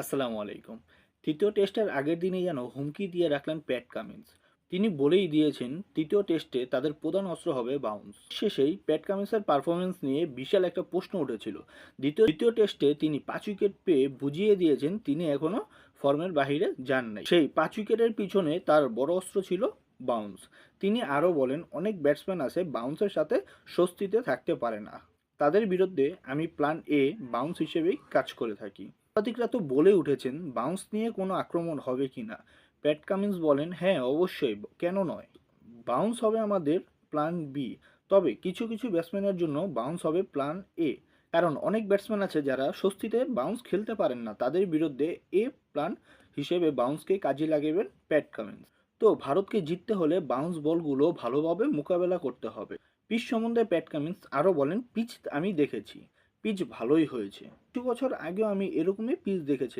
আসসালামু আলাইকুম। তৃতীয় টেস্টের আগের দিনে যেন হুমকি দিয়ে রাখলেন প্যাট কামিন্স। তিনি বলেই দিয়েছেন, তৃতীয় টেস্টে তাদের প্রধান অস্ত্র হবে বাউন্স। শেষেই প্যাট কামিন্সের পারফরমেন্স নিয়ে বিশাল একটা প্রশ্ন উঠেছিল। দ্বিতীয় দ্বিতীয় টেস্টে তিনি পাঁচ উইকেট পেয়ে বুঝিয়ে দিয়েছেন তিনি এখনও ফর্মের বাহিরে যান নাই। সেই পাঁচ উইকেটের পিছনে তার বড় অস্ত্র ছিল বাউন্স। তিনি আরও বলেন, অনেক ব্যাটসম্যান আছে বাউন্সের সাথে স্বস্তিতে থাকতে পারে না। তাদের বিরুদ্ধে আমি প্ল্যান এ বাউন্স হিসেবেই কাজ করে থাকি। সাংবাদিকরা তো বলে উঠেছেন বাউন্স নিয়ে কোনো আক্রমণ হবে কি না? প্যাট কামিন্স বলেন হ্যাঁ অবশ্যই, কেন নয়? বাউন্স হবে আমাদের প্ল্যান বি তবে কিছু কিছু ব্যাটসম্যানের জন্য বাউন্স হবে প্ল্যান এ কারণ অনেক ব্যাটসম্যান আছে যারা স্বস্তিতে বাউন্স খেলতে পারেন না। তাদের বিরুদ্ধে এ প্ল্যান হিসেবে বাউন্সকে কাজে লাগাবেন প্যাট কামিন্স তো ভারতকে জিততে হলে বাউন্স বলগুলো ভালোভাবে মোকাবেলা করতে হবে। পিচ সম্বন্ধে প্যাট কামিন্স আরও বলেন, পিচ আমি দেখেছি। পিচ ভালোই হয়েছে। কিছু বছর আগেও আমি এরকমই পিচ দেখেছিলাম।